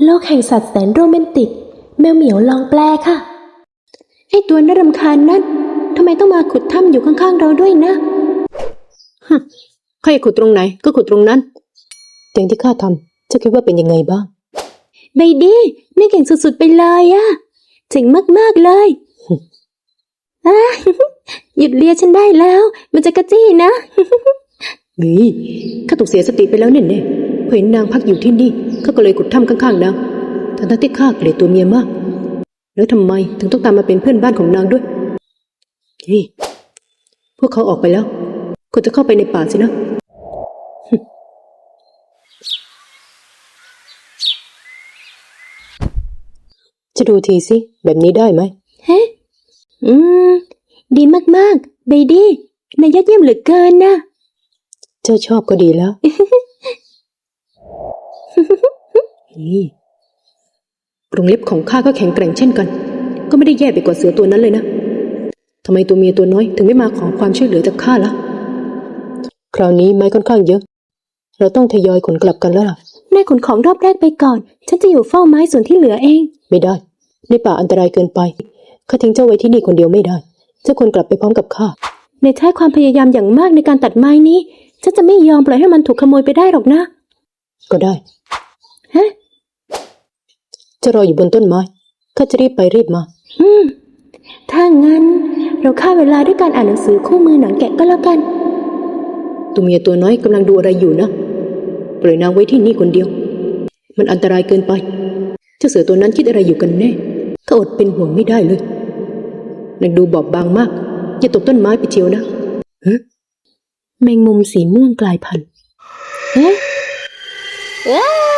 โลกแห่งสัตว์แสนโรแมนติก แมวเหมียวลองแปลค่ะ ไอตัวน่ารำคาญนั่นทำไมต้องมาขุดถ้ำอยู่ข้างๆเราด้วยนะข้าอยากขุดตรงไหนก็ขุดตรงนั้นอย่างที่ข้าทำเจ้าคิดว่าเป็นยังไงบ้างเบดี้นี่เก่งสุดๆไปเลยอะเจ๋งมากๆเลยอะหยุดเลียฉันได้แล้ว มันจะกระจี้นะ เฮ้ยข้าถูกเสียสติไปแล้วแน่ๆ เพราะเห็นนางพักอยู่ที่นี่ข้าก็เลยขุดถ้ำข้างๆนางทั้งๆที่ข้าเกลียดตัวเมียมาก แล้วทำไมถึงต้องตามมาเป็นเพื่อนบ้านของนางด้วยเฮ้ยพวกเขาออกไปแล้วก็จะเข้าไปในป่าสินะจะดูทีสิแบบนี้ได้ไหมเฮ้อืม ดีมากๆเบดี้นายยอดเยี่ยมเหลือเกินนะ เจ้าชอบก็ดีแล้วนี่ กรงเล็บของข้าก็แข็งแกร่งเช่นกัน ก็ไม่ได้แย่ไปกว่าเสือตัวนั้นเลยนะทำไมตัวเมียตัวน้อยถึงไม่มาขอความช่วยเหลือจากข้าล่ะ คราวนี้ไม้ค่อนข้างเยอะ เราต้องทยอยขนกลับกันแล้วล่ะนายขนของรอบแรกไปก่อน ฉันจะอยู่เฝ้าไม้ส่วนที่เหลือเอง ไม่ได้ ในป่าอันตรายเกินไป ข้าทิ้งเจ้าไว้ที่นี่คนเดียวไม่ได้ เจ้าควรกลับไปพร้อมกับข้า ในท้ายความพยายามอย่างมากในการตัดไม้นี้ ฉันจะไม่ยอมปล่อยให้มันถูกขโมยไปได้หรอกนะ ก็ได้ ฮะ จะรออยู่บนต้นไม้ ข้าจะรีบไปรีบมา อืม ถ้างั้นเราฆ่าเวลาด้วยการอ่านหนังสือคู่มือหนังแกะก็แล้วกัน ตัวเมียตัวน้อยกำลังดูอะไรอยู่นะ ปล่อยนางไว้ที่นี่คนเดียว มันอันตรายเกินไปเจ้าเสือตัวนั้นคิดอะไรอยู่กันแน่ก็อดเป็นห่วงไม่ได้เลย นางดูบอบบางมาก อย่าตกต้นไม้ไปเชียวนะฮะแมงมุมสีม่วงกลายพันธุ์ เอ๊ะว้า